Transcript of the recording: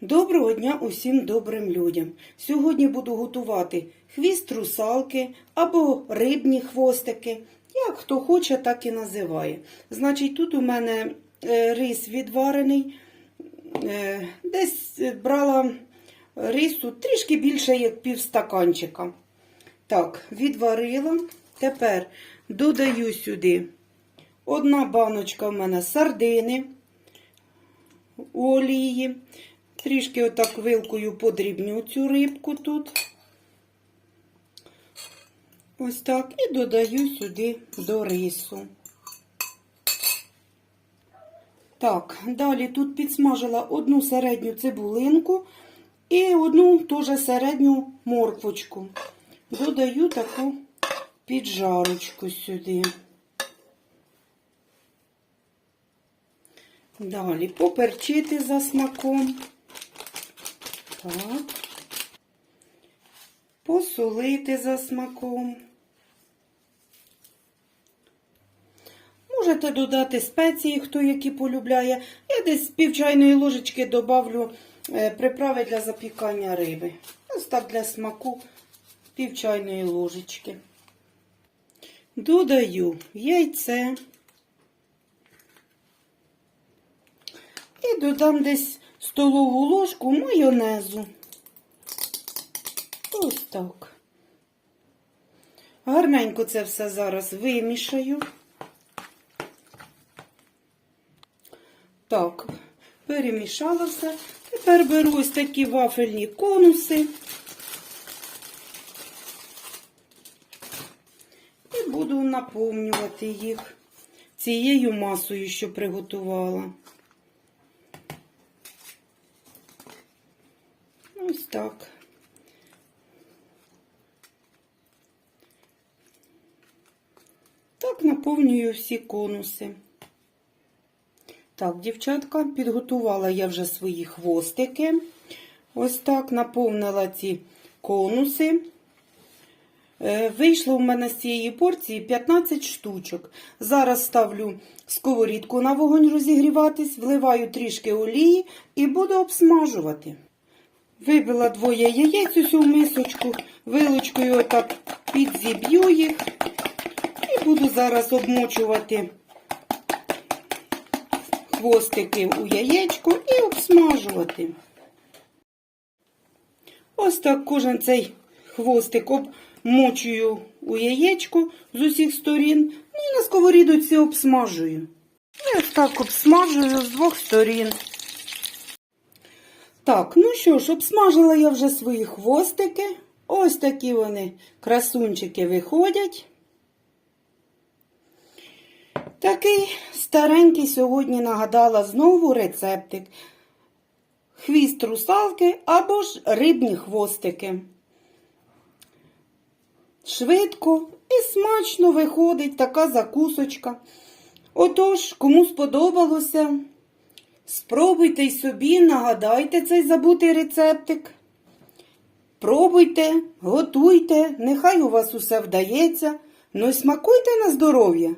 Доброго дня усім добрим людям. Сьогодні буду готувати хвіст русалки або рибні хвостики. Як хто хоче, так і називає. Значить, тут у мене е, рис відварений. Е, Десь брала рису трішки більше, як півстаканчика. Так, відварила. Тепер додаю сюди одна баночка в мене сардини олії. Трішки отак вилкою подрібню цю рибку тут. Ось так. І додаю сюди до рису. Так, далі тут підсмажила одну середню цибулинку і одну теж середню морквочку. Додаю таку піджарочку сюди. Далі поперчити за смаком. Так. Посолити за смаком. Можете додати спеції, хто які полюбляє. Я десь з пів чайної ложечки добавлю е, приправи для запікання риби. Ось так для смаку пів чайної ложечки. Додаю яйце. І додам десь столову ложку майонезу. Ось так. Гарненько це все зараз вимішаю. Так, перемішала все. Тепер беру ось такі вафельні конуси. І буду наповнювати їх цією масою, що приготувала. Ось так. Так наповнюю всі конуси. Так, дівчатка, підготувала я вже свої хвостики. Ось так наповнила ці конуси. Е, Вийшло у мене з цієї порції 15 штучок. Зараз ставлю сковорідку на вогонь розігріватись, вливаю трішки олії і буду обсмажувати. Вибила двоє яєць усю мисочку, вилочкою отак підзіб'ю їх і буду зараз обмочувати хвостики у яєчко і обсмажувати. Ось так кожен цей хвостик обмочую у яєчко з усіх сторін. Ну і на сковорідці обсмажую. І ось так обсмажую з двох сторін. Так, ну що ж, обсмажила я вже свої хвостики. Ось такі вони красунчики виходять. Такий старенький сьогодні нагадала знову рецептик. Хвіст русалки або ж рибні хвостики. Швидко і смачно виходить така закусочка. Отож, кому сподобалося, спробуйте й собі, нагадайте цей забутий рецептик. Пробуйте, готуйте, нехай у вас усе вдається, ну й смакуйте на здоров'я.